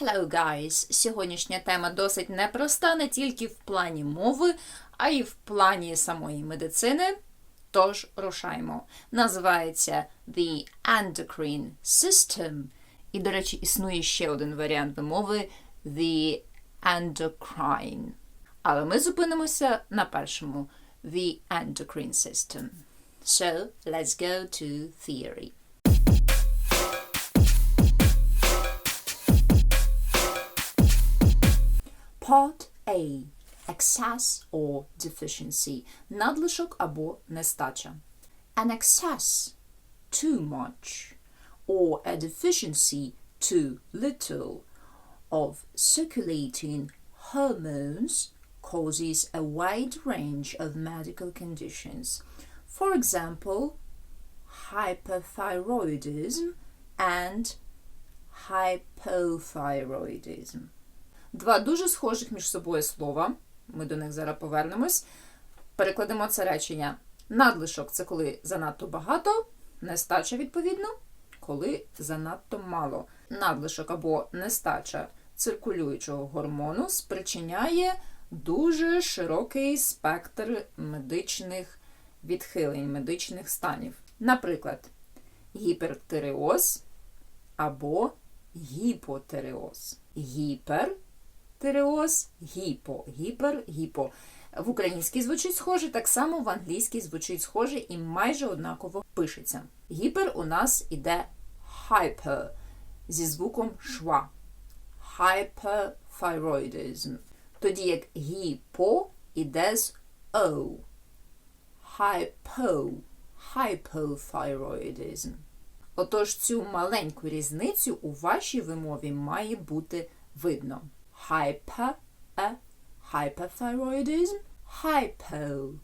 Hello, guys! Сьогоднішня тема досить непроста не тільки в плані мови, а й в плані самої медицини. Тож рушаймо. Називається The Endocrine System. І, до речі, існує ще один варіант вимови The Endocrine. Але ми зупинимося на першому The Endocrine System. So, let's go to theory. Part A. Excess or deficiency. Надлишок або нестача. An excess, too much, or a deficiency, too little, of circulating hormones causes a wide range of medical conditions. For example, hyperthyroidism and hypothyroidism. Два дуже схожих між собою слова. Ми до них зараз повернемось. Перекладемо це речення. Надлишок це коли занадто багато, нестача, відповідно, коли занадто мало. Надлишок або нестача циркулюючого гормону спричиняє дуже широкий спектр медичних відхилень, медичних станів. Наприклад, гіпертиреоз або гіпотереоз. Гіпер тиреоз, гіпо, гіпер, гіпо. В українській звучить схоже, так само в англійській звучить схоже і майже однаково пишеться. Гіпер у нас іде hyper зі звуком шва. Hyperthyroidism. Тоді як гіпо іде з O. Hypo. Hypothyroidism. Отож, цю маленьку різницю у вашій вимові має бути видно. Hyper, a, hyperthyroidism, hypo,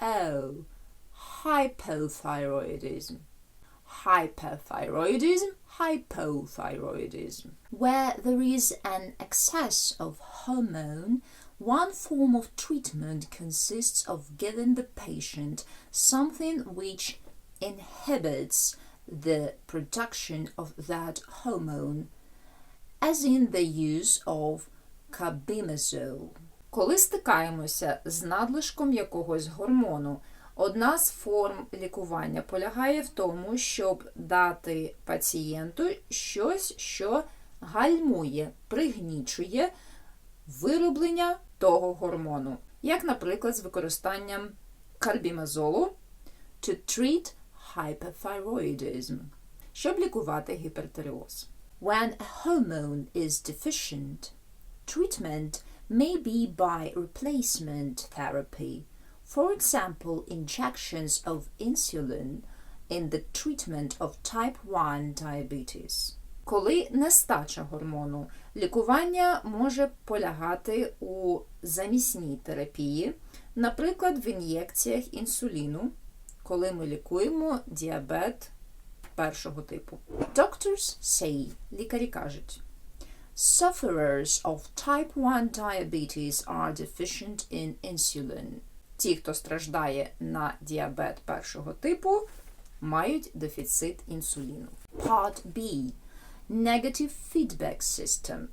o, hypothyroidism, hyperthyroidism, hypothyroidism. Where there is an excess of hormone, one form of treatment consists of giving the patient something which inhibits the production of that hormone, as in the use of carbimazole. Коли стикаємося з надлишком якогось гормону, одна з форм лікування полягає в тому, щоб дати пацієнту щось, що гальмує, пригнічує вироблення того гормону, як, наприклад, з використанням карбімазолу to treat hyperthyroidism, щоб лікувати гіпертиреоз. When a hormone is deficient, treatment may be by replacement therapy, for example, injections of insulin in the treatment of type 1 diabetes. Коли нестача гормону, лікування може полягати у замісній терапії, наприклад, в ін'єкціях інсуліну, коли ми лікуємо діабет першого типу. Doctors say, лікарі кажуть, sufferers of type 1 diabetes are deficient in insulin. Ті, хто страждає на діабет першого типу, мають дефіцит інсуліну. Part B. Negative feedback system.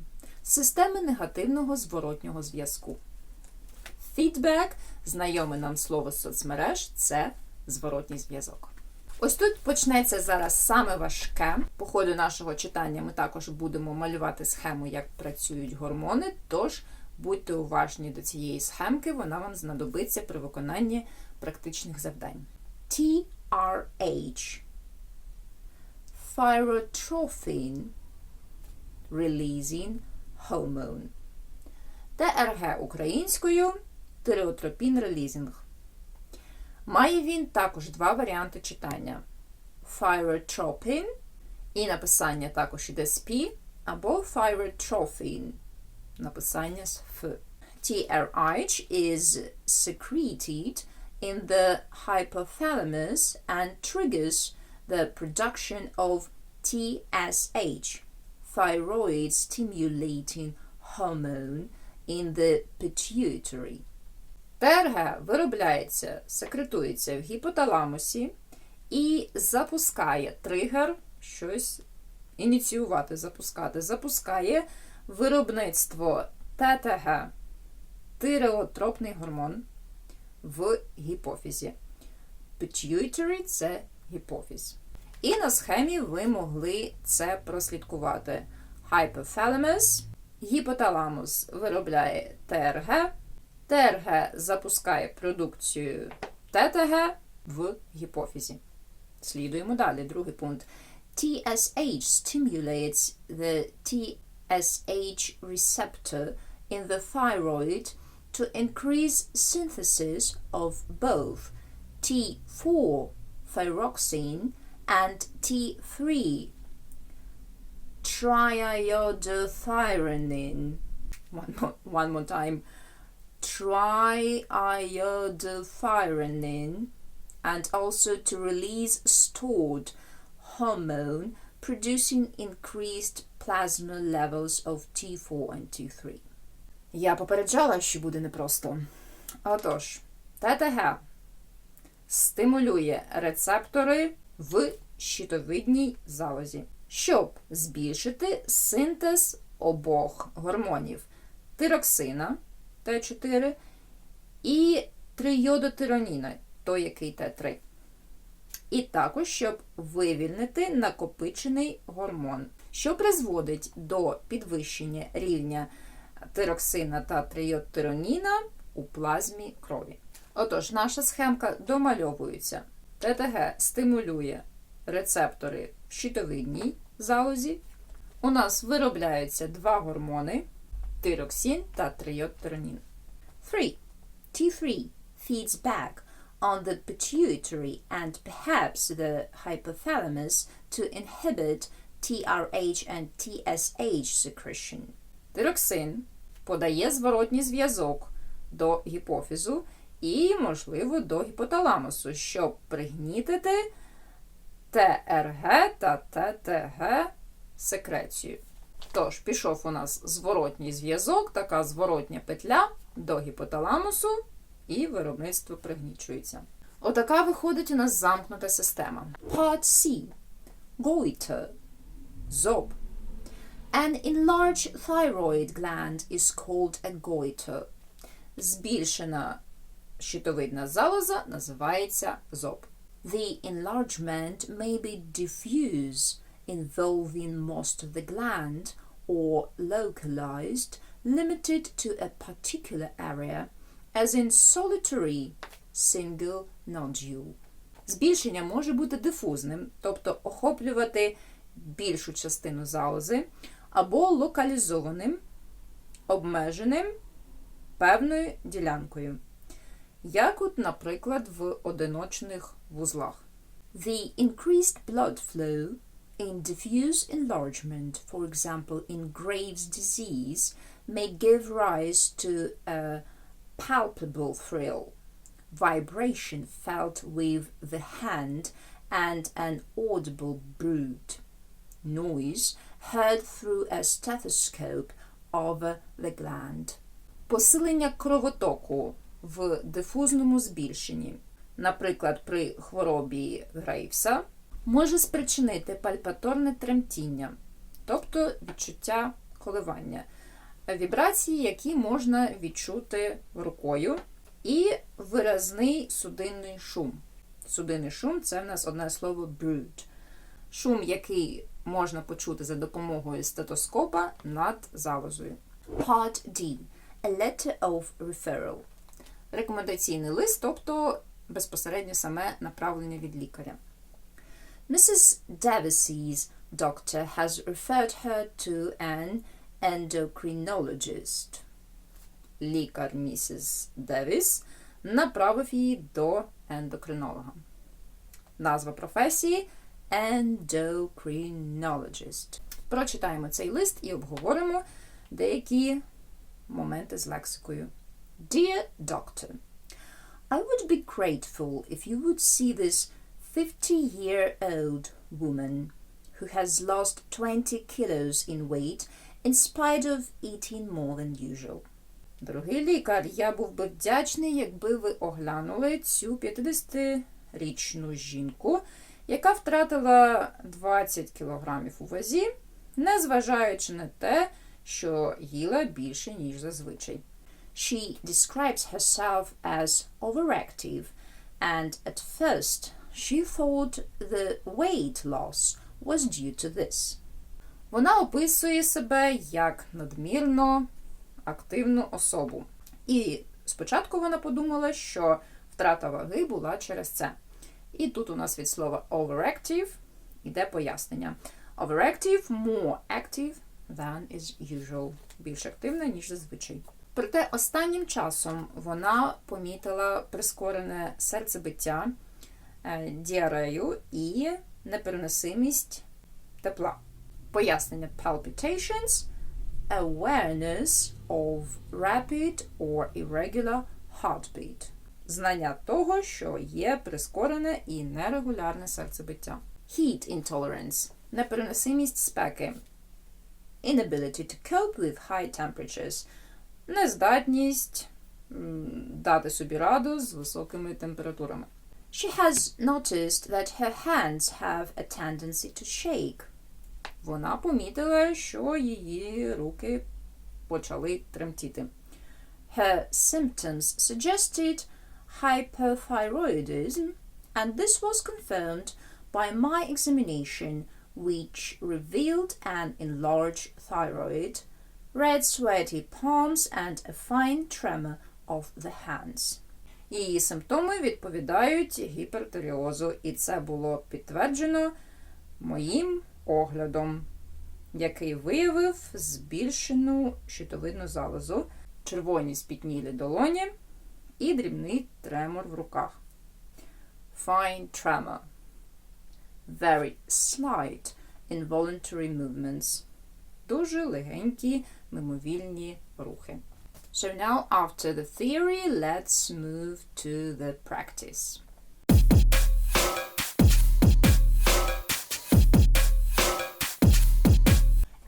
Системи негативного зворотнього зв'язку. Feedback, знайоме нам слово соцмереж, це зворотній зв'язок. Ось тут почнеться зараз саме важке. По ходу нашого читання ми також будемо малювати схему, як працюють гормони. Тож будьте уважні до цієї схемки, вона вам знадобиться при виконанні практичних завдань. TRH Thyrotrophin Releasing Hormone. ТРГ українською тиреотропін релізінг. Має він також два варіанти читання: Thyrotropin і написання також іде з P, або Thyrotrophin, написання з F. TRH is secreted in the hypothalamus and triggers the production of TSH, thyroid stimulating hormone, in the pituitary. ТРГ виробляється, секретується в гіпоталамусі і запускає тригер, щось ініціювати, запускати, запускає виробництво ТТГ, тиреотропний гормон в гіпофізі. Pituitary – це гіпофіз. І на схемі ви могли це прослідкувати. Hypothalamus, гіпоталамус виробляє ТРГ, ТРГ запускає продукцію ТТГ в гіпофізі. Слідуємо далі. Другий пункт. TSH stimulates the TSH receptor in the thyroid to increase synthesis of both T4 thyroxine and T3 triiodothyronine. One more, one more time. Triiodothyronine and also to release stored hormone producing increased plasma levels of T4 and T3. Я попереджала, що буде непросто. Отож, ТТГ стимулює рецептори в щитовидній залозі, щоб збільшити синтез обох гормонів тироксина Т4 і трийодотироніна, той який Т3. І також, щоб вивільнити накопичений гормон, що призводить до підвищення рівня тироксина та трийодтироніна у плазмі крові. Отож, наша схемка домальовується. ТТГ стимулює рецептори в щитовидній залозі. У нас виробляються два гормони тироксин та трийодтиронін. 3. T3 feeds back on the pituitary and perhaps the hypothalamus to inhibit TRH and TSH secretion. Тироксин подає зворотній зв'язок до гіпофізу і, можливо, до гіпоталамусу, щоб пригнітити ТРГ та ТТГ секрецію. Тож, пішов у нас зворотній зв'язок, така зворотня петля до гіпоталамусу, і виробництво пригнічується. Отака виходить у нас замкнута система. Part C. Goiter. Зоб. An enlarged thyroid gland is called a goiter. Збільшена щитовидна залоза називається зоб. The enlargement may be diffuse, involving most of the gland, or localized, limited to a particular area, as in solitary single nodule. Збільшення може бути дифузним, тобто охоплювати більшу частину залози, або локалізованим, обмеженим певною ділянкою. Як от, наприклад, в одиночних вузлах. The increased blood flow in diffuse enlargement, for example, in Graves' disease, may give rise to a palpable thrill, vibration felt with the hand, and an audible brood noise heard through a stethoscope over the gland. Посилення кровотоку в дифузному збільшенні, наприклад, при хворобі Грейвса, може спричинити пальпаторне тремтіння, тобто відчуття коливання, вібрації, які можна відчути рукою, і виразний судинний шум. Судинний шум це в нас одне слово brood. Шум, який можна почути за допомогою стетоскопа над залозою. Part D. A letter of referral. Рекомендаційний лист, тобто безпосередньо саме направлення від лікаря. Mrs. Davies's doctor has referred her to an endocrinologist. Лікар місіс Девіс направив її до ендокринолога. Назва професії endocrinologist. Прочитаємо цей лист і обговоримо деякі моменти з лексикою. Dear Doctor, I would be grateful if you would see this 50-year-old woman who has lost 20 kilos in weight in spite of eating more than usual. Дорогий лікар, я був би вдячний, якби ви оглянули цю 50-річну жінку, яка втратила 20 кілограмів у вазі, незважаючи на те, що їла більше, ніж зазвичай. She describes herself as overactive, and at first she thought the weight loss was due to this. Вона описує себе як надмірно активну особу. І спочатку вона подумала, що втрата ваги була через це. І тут у нас від слова overactive йде пояснення. Overactive more active than is usual. Більш активна, ніж зазвичай. Проте останнім часом вона помітила прискорене серцебиття, діарею і непереносимість тепла. Пояснення palpitations, awareness of rapid or irregular heartbeat. Знання того, що є прискорене і нерегулярне серцебиття. Heat intolerance – непереносимість спеки. Inability to cope with high temperatures – нездатність дати собі раду з високими температурами. She has noticed that her hands have a tendency to shake. Вона помітила, що її руки почали тремтіти. Her symptoms suggested hypothyroidism, and this was confirmed by my examination, which revealed an enlarged thyroid, red sweaty palms, and a fine tremor of the hands. Її симптоми відповідають гіпертиреозу, і це було підтверджено моїм оглядом, який виявив збільшену щитовидну залозу, червоні спітнілі долоні і дрібний тремор в руках. Fine tremor. Very slight involuntary movements. Дуже легенькі мимовільні рухи. So now after the theory, let's move to the practice.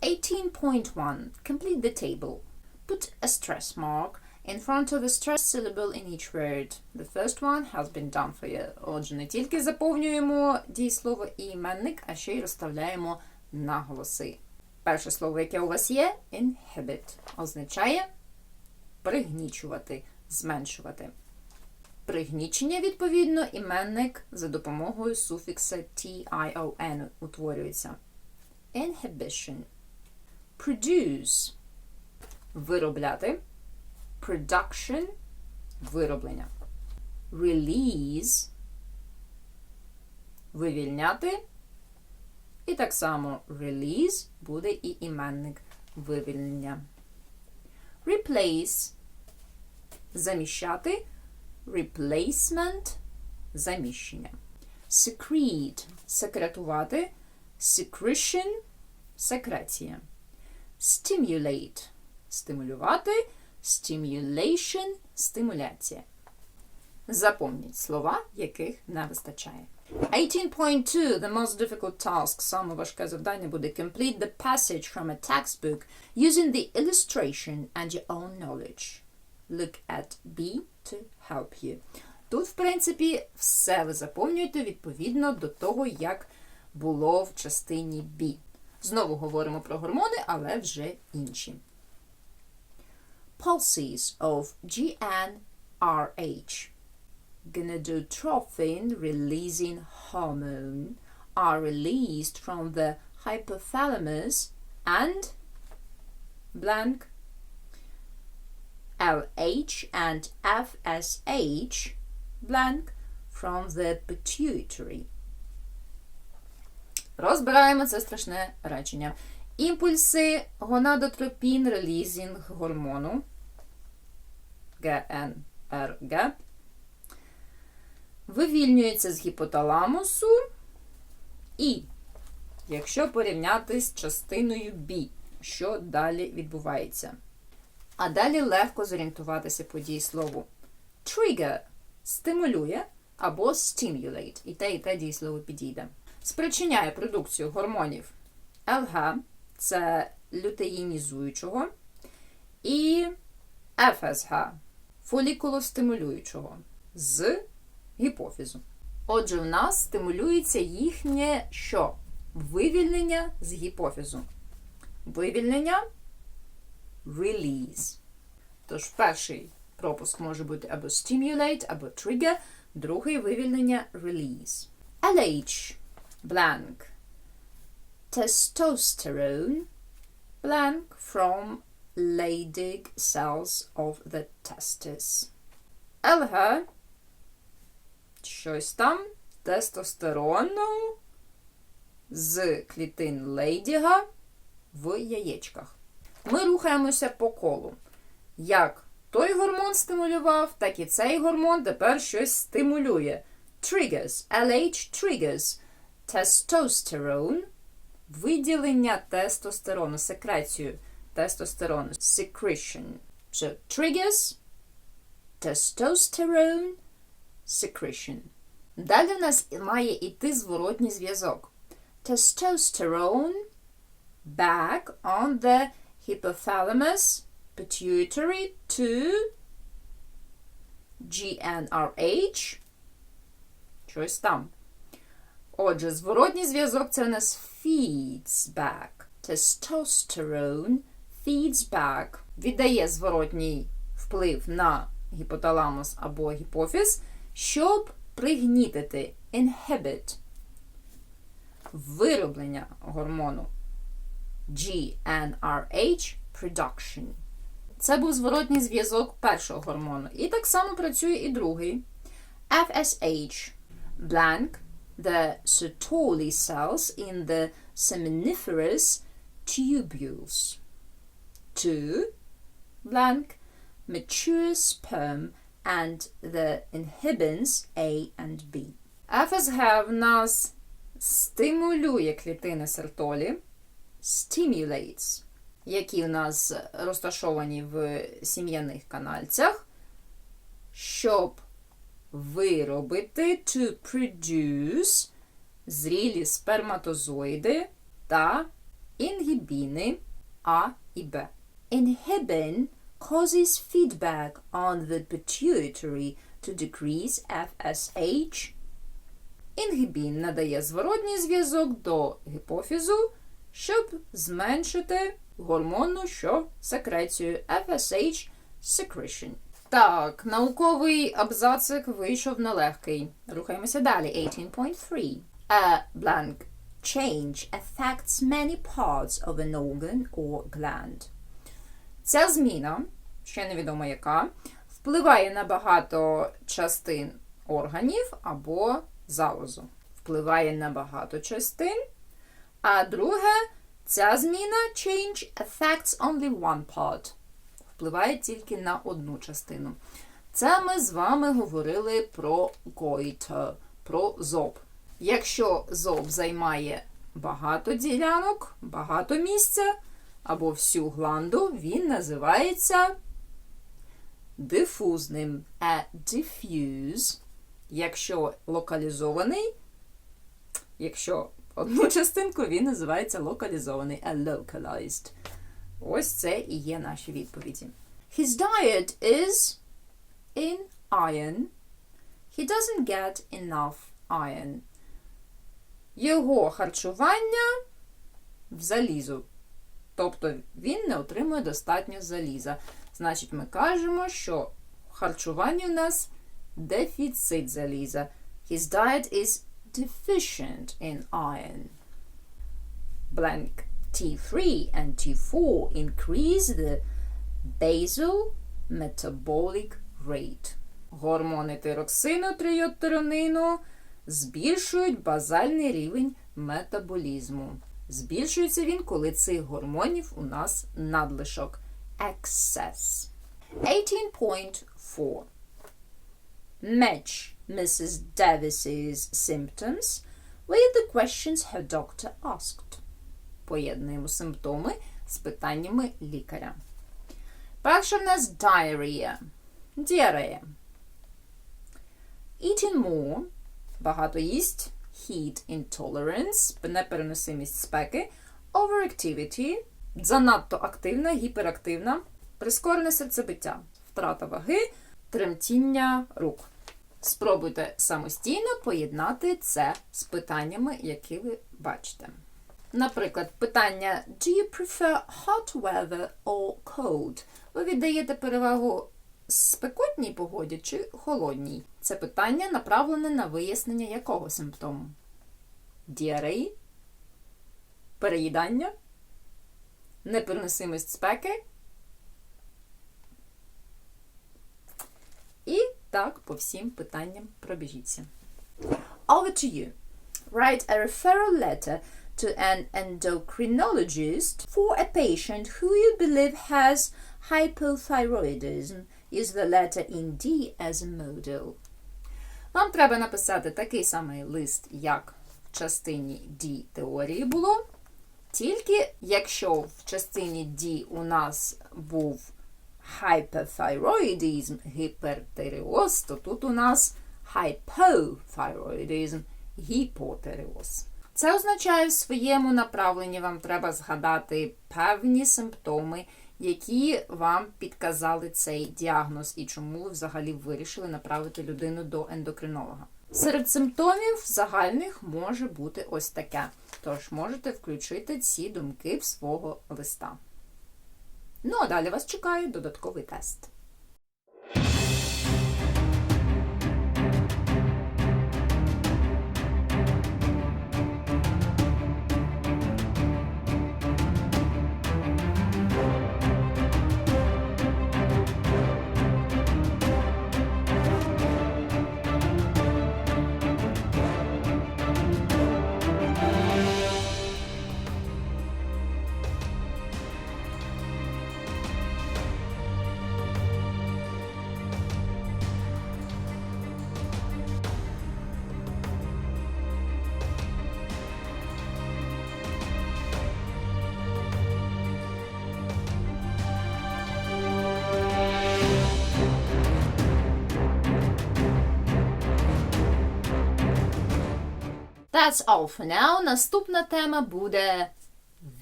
Eighteen point one. Complete the table. Put a stress mark in front of the stress syllable in each word. The first one has been done for you. Отже, не тільки заповнюємо дієслово і іменник, а ще й розставляємо наголоси. Перше слово, яке у вас є, inhibit, означає пригнічувати, зменшувати. Пригнічення, відповідно, іменник за допомогою суфікса tion утворюється. Inhibition. Produce виробляти. Production вироблення. Release вивільняти. І так само release буде і іменник вивільнення. Replace заміщати. Replacement заміщення. Secrete секретувати. Secretion секреція. Stimulate стимулювати. Stimulation стимуляція. Запомніть слова, яких не вистачає. 18.2 The most difficult task. Саме важке завдання буде complete the passage from a textbook using the illustration and your own knowledge. Look at B to help you. Тут, в принципі, все ви заповнюєте відповідно до того, як було в частині B. Знову говоримо про гормони, але вже інші. Pulses of GnRH. Gonadotrophin releasing hormone are released from the hypothalamus and blank LH and FSH blank from the pituitary. Розбираємо це страшне речення. Імпульси гонадотропін релізінг гормону ГНРГ вивільнюється з гіпоталамусу і, якщо порівняти з частиною B, що далі відбувається? А далі легко зорієнтуватися по дієслову. Trigger стимулює або stimulate. І те, і те дієслово підійде. Спричиняє продукцію гормонів ЛГ, це лютеїнізуючого, і ФСГ фолікулостимулюючого з гіпофізу. Отже, в нас стимулюється їхнє що? Вивільнення з гіпофізу. Вивільнення release. Тож перший пропуск може бути або stimulate, або trigger, другий вивільнення release. LH blank testosterone blank from Leydig cells of the testis. LH щось там тестостерону з клітин Лейдіга в яєчках. Ми рухаємося по колу. Як той гормон стимулював, так і цей гормон тепер щось стимулює. Triggers, LH triggers, testosterone, виділення тестостерону, секрецію тестостерону, secretion. So, triggers, testosterone, secretion. Далі в нас має йти зворотній зв'язок. Testosterone back on the hypothalamus pituitary to GnRH. Щось там. Отже, зворотній зв'язок це у нас feeds back. Testosterone feeds back. Віддає зворотній вплив на гіпоталамус або гіпофіз, щоб пригнітити inhibit вироблення гормону GnRH production. Це був зворотній зв'язок першого гормону. І так само працює і другий. FSH blank the Sertoli cells in the seminiferous tubules. Two blank mature sperm and the inhibins A and B. FSH в нас стимулює клітини сертолі, stimulates, які в нас розташовані в сім'яних канальцях, щоб виробити to produce зрілі сперматозоїди та інгібіни А і Б. Inhibin causes feedback on the pituitary to decrease FSH. Інгібін надає зворотній зв'язок до гіпофізу, щоб зменшити гормонну що секрецію FSH secretion. Так, науковий абзацик вийшов нелегкий. Рухаємося далі. 18.3. A blank change affects many parts of an organ or gland. Ця зміна, ще невідомо яка, впливає на багато частин органів або залозу. Впливає на багато частин. А друге, ця зміна change affects only one part. Впливає тільки на одну частину. Це ми з вами говорили про goiter, про зоб. Якщо зоб займає багато ділянок, багато місця або всю гланду, він називається дифузним. A diffuse. Якщо локалізований, якщо одну частинку, він називається локалізований, a localized. Ось це і є наші відповіді. His diet is in iron. He doesn't get enough iron. Його харчування в залізу. Тобто він не отримує достатньо заліза. Значить, ми кажемо, що в у нас дефіцит заліза. His diet is deficient in iron. Blank T3 and T4 increase the basal metabolic rate. Гормони тироксину, трийодтиронину збільшують базальний рівень метаболізму. Збільшується він, коли цих гормонів у нас надлишок. Excess. 18.4 Match Mrs. Davis's symptoms with the questions her doctor asked. Поєднуємо симптоми з питаннями лікаря. Перше в нас diarrhea. Діарея. Eating more. Багато їсть. Heat intolerance. Непереносимість спеки. Overactivity. Занадто активна, гіперактивна. Прискорене серцебиття. Втрата ваги. Тремтіння рук. Спробуйте самостійно поєднати це з питаннями, які ви бачите. Наприклад, питання Do you prefer hot weather or cold? Ви віддаєте перевагу спекотній погоді чи холодній? Це питання направлене на вияснення якого симптому? Діареї? Переїдання? Непереносимість спеки? І так по всім питанням пробіжіться. Over to you. Write a referral letter to an endocrinologist for a patient who you believe has hypothyroidism. Use the letter in D as a model. Вам треба написати такий самий лист, як в частині D теорії було. Тільки якщо в частині D у нас був hyperthyroidism, гіпертиреоз, то тут у нас hypothyroidism, гіпотереоз. Це означає, в своєму направленні вам треба згадати певні симптоми, які вам підказали цей діагноз і чому ви взагалі вирішили направити людину до ендокринолога. Серед симптомів загальних може бути ось таке. Тож можете включити ці думки в свого листа. Ну а далі вас чекає додатковий тест. That's all for now. Наступна тема буде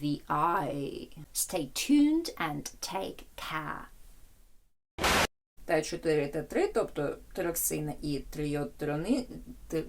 The Eye. Stay tuned and take care. Т4 Т3, тобто тироксина і трийодтирони, ти-